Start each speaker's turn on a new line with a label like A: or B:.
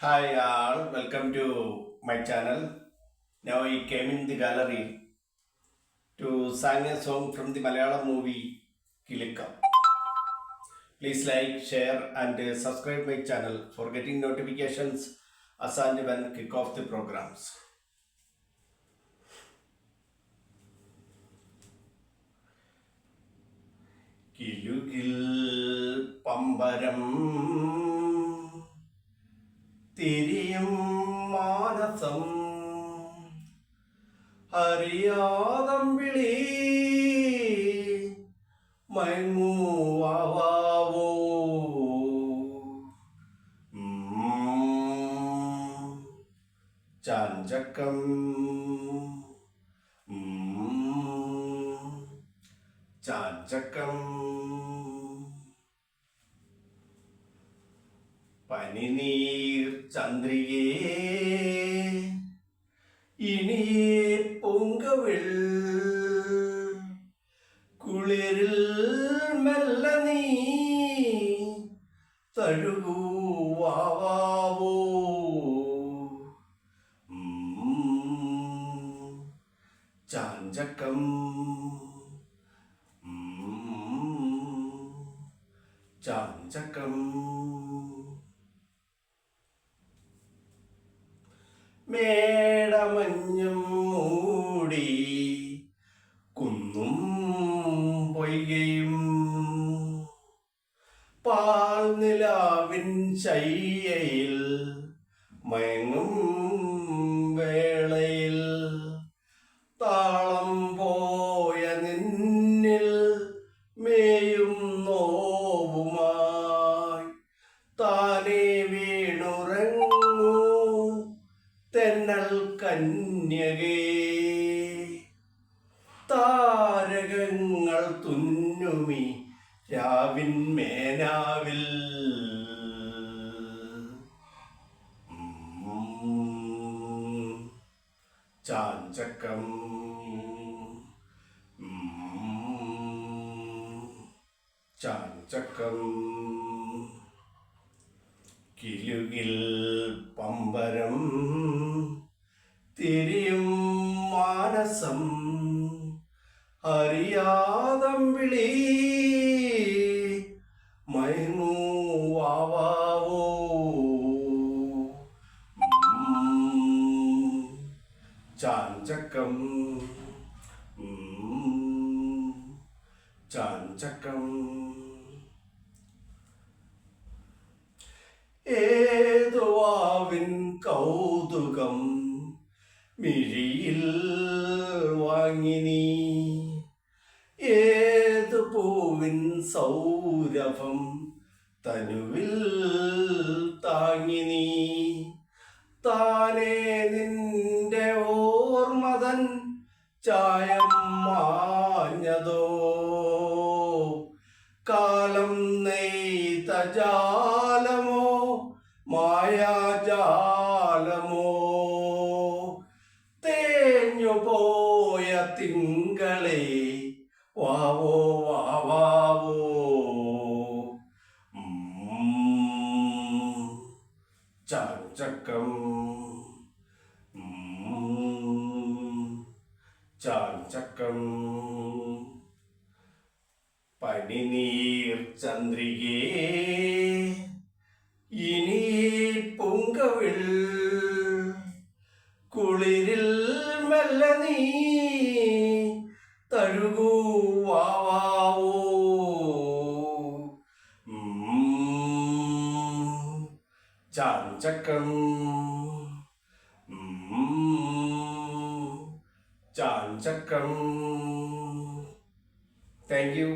A: Hi all, welcome to my channel. Now I came in the gallery to sing a song from the Malayalam movie Kilikam. Please like, share and uh, subscribe my channel for getting notifications as and when kick off the programs. Kilukil പമ്പരം തിരിയും മാനസം. അറിയാതം വിളി മയങ്ങൂവാവോ ചാഞ്ചക്കം. ചാഞ്ചക്കം. പനിനീർ ചന്ദ്രികേ ഇനിയേ പൊങ്കവിൾ. കുളിരിൽ മെല്ല നീ തഴുകുവാവോ ചാഞ്ചക്കം. ചാഞ്ചക്കം. മേടമഞ്ഞും മൂടി കുന്നും പൊയ്കയും. പാൽനിലാവിൻ ചയ്യയിൽ മയങ്ങും വേളയിൽ. താളം പോയ നിന്നിൽ മേയും നോവുമായി കന്യകേ താരകങ്ങൾ തുന്നുമി രാവിൻ മേനാവിൽ. ചാഞ്ചക്കം. ചാഞ്ചക്കം. കിലുകിൽ പമ്പരം തിരിയും മാനസം അറിയാതം വിളി. മൈമൂവാവോ ചാഞ്ചക്കം. ചാഞ്ചക്കം. ഏതുവാവിൻ കൗതുകം മിഴിയിൽ വാങ്ങിനി ഏതു പൂവിൻ സൗരഭം തനുവിൽ താങ്ങിനി താനേ നിന്റെ ഓർമ്മതൻ ചായം മാഞ്ഞതോ? കാലം നെയ്ത ജാലമോ? മായാജാലമോ തിങ്കളെ വാവോ വാവാവോ. ചാഞ്ചക്കം ചാഞ്ചക്കം പനിനീർ ചന്ദ്രികേ. ഇനി പൊങ്കവിൾ കുളിരിൽ മെല്ല നീ ചാഞ്ചക്കം ചാഞ്ചക്കം താങ്ക് യു